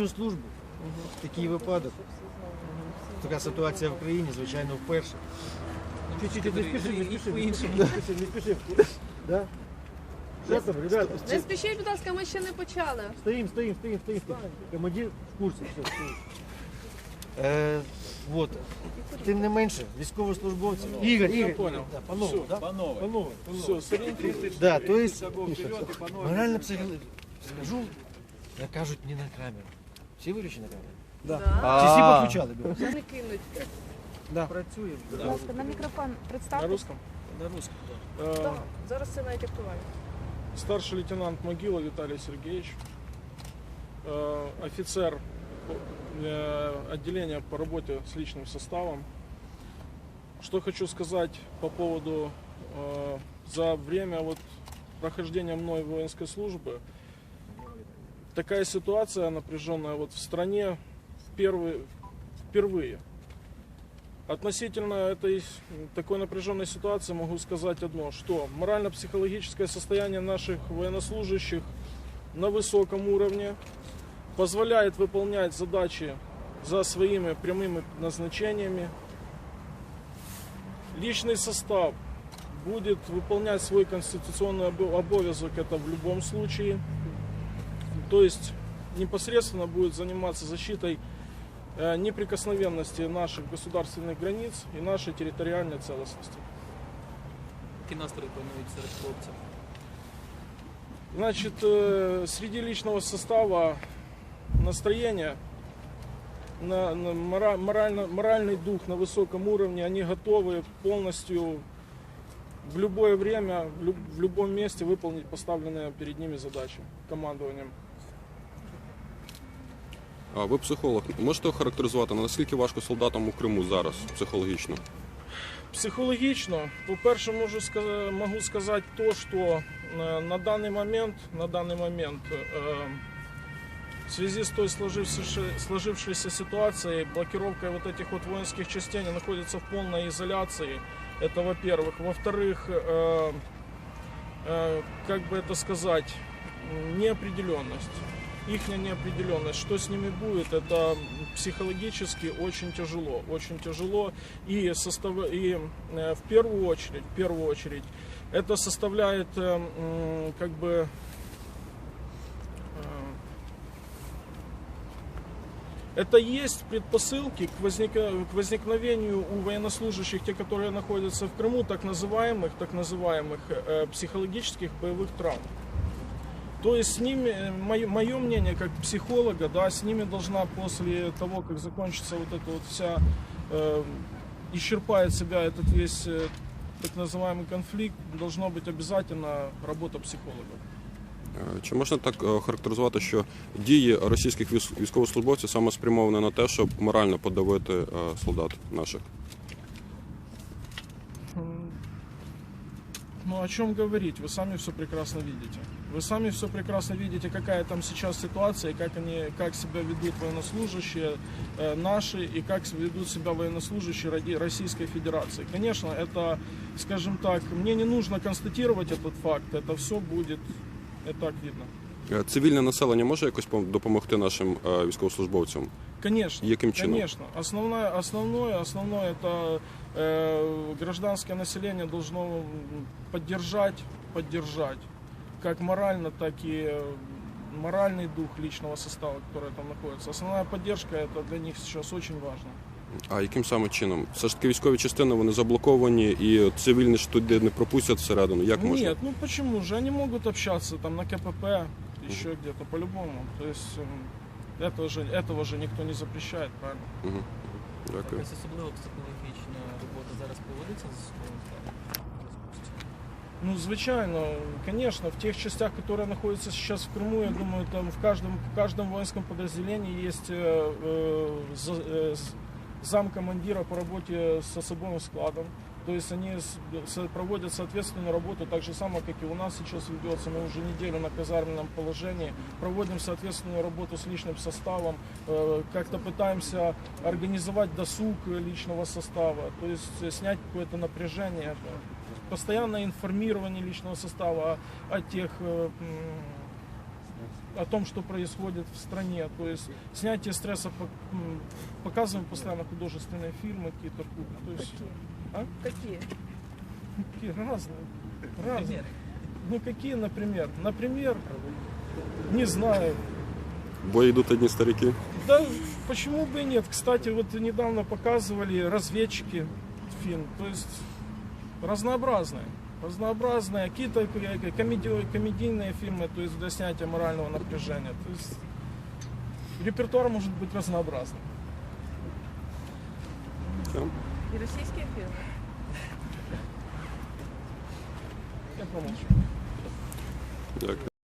їхню службу. Такий випадок. Така ситуація в країні, звичайно, вперше. Чуть-чуть не спіши, не спіши, не спіши, не спіши, не спіши. Да? Що там, ребята? Не спішіть, будь ласка, ми ще не почали. Стоим, стоим, стоим, стоим, стоим. Командир в курсі, все, все. Е, от. Тим не менше, військовослужбовці. Ігор, Ігор. понял. Да, панове, да? Панове. Панове. Все, сориентируйтесь. Да, то есть, морально психологічно скажу, як кажуть, не на камеру. Всі вирішені на камеру? Да. Чи всі підключали? бля? Вже не кинуть. Працюємо. Будь ласка, на мікрофон На представте. русском? На русском, Э, Так, зараз це навіть актуально. Старший лейтенант Могила Виталий Сергеевич, э, офицер э, отделения по работе с личным составом. Что хочу сказать по поводу э, за время вот прохождения мной воинской службы. Такая ситуация напряженная вот в стране в первый- впервые. Относительно этой такой напряженной ситуации могу сказать одно, что морально-психологическое состояние наших военнослужащих на высоком уровне позволяет выполнять задачи за своими прямыми назначениями. Личный состав будет выполнять свой конституционный обо- обовязок, это в любом случае. То есть непосредственно будет заниматься защитой э, неприкосновенности наших государственных границ и нашей территориальной целостности. Які настрої панують серед хлопців? Значит, э, среди личного состава настроение, на, на мора- морально, моральный дух на высоком уровне, они готовы полностью в любое время, в, люб- в любом месте выполнить поставленные перед ними задачи командованием. А ви психолог. Можете охарактеризувати, наскільки важко солдатам у Криму зараз психологічно? Психологічно, по-перше, можу ска- можу сказати то, що е, на даний момент, на даний момент е, в связи с той сложившейся, сложившейся ситуацией, блокировкой вот этих вот воинских частей, они находятся в полной изоляции. Это во-первых. Во-вторых, э, э, как бы это сказать, м, неопределенность. Их неопределенность, что с ними будет, это психологически очень тяжело, очень тяжело. И, состав... и э, в первую очередь, в первую очередь, это составляет э, как бы э, это есть предпосылки к, возника- к возникновению у военнослужащих, те, которые находятся в Крыму, так называемых, так называемых э, психологических боевых травм. То есть с ними, мое, мнение как психолога, да, с ними должна после того, как закончится вот эта вот вся, э, исчерпает себя этот весь э, так называемый конфликт, должна быть обязательно работа психолога. Е, Чи можна так е, характеризувати, що дії російських військ- військовослужбовців саме спрямовані на те, щоб морально подавити е, солдат наших? Ну о чем говорить? Вы сами все прекрасно видите. Вы сами все прекрасно видите, какая там сейчас ситуация, как они, как себя ведут военнослужащие э, наши, и как ведут себя военнослужащие ради Российской Федерации. Конечно, это, скажем так, мне не нужно констатировать этот факт, это все будет, и так видно. Е, Цивільне населення може якось пом- допомогти нашим е, військовослужбовцям? Конечно. Яким чином? Конечно. Основное, основное, основное это э, гражданское население должно м, поддержать, поддержать как морально, так и э, моральный дух личного состава, который там находится. Основная поддержка это для них сейчас очень важно. А яким саме чином? Все ж таки військові частини вони заблоковані і цивільні ж туди не пропустять всередину. Як можна? Нет, ну почему же? Они могут общаться там на КПП, еще где-то по-любому. То этого же, этого же никто не запрещает, правильно? Мгм. Дякую. Якась особливо психологічна робота зараз проводиться з військовим станом? Ну, звичайно, конечно, в тех частях, которые находятся сейчас в Крыму, я думаю, там в каждом, в каждом воинском подразделении есть э, э, за- э, зам командира по работе с особым складом. То есть они проводят соответственную работу, так же самое, как и у нас сейчас ведется. Мы уже неделю на казарменном положении проводим соответственную работу с личным составом, э, как-то пытаемся организовать досуг личного состава, то есть э, снять какое-то напряжение постоянное информирование личного состава о, о тех э, о том, что происходит в стране. То есть снятие стресса, показываем постоянно художественные фильмы какие-то. То есть А? Какие? какие разные. разные. Примеры. Ну какие, например? Например, не знаю. Бой идут одни старики. Да почему бы и нет? Кстати, вот недавно показывали разведчики фильм. То есть разнообразные. Разнообразные. Какие-то э, комеди- комедийные фильмы, то есть для снятия морального напряжения. То есть репертуар может быть разнообразным. Все. І російські фільми. Я промолчу. Дякую.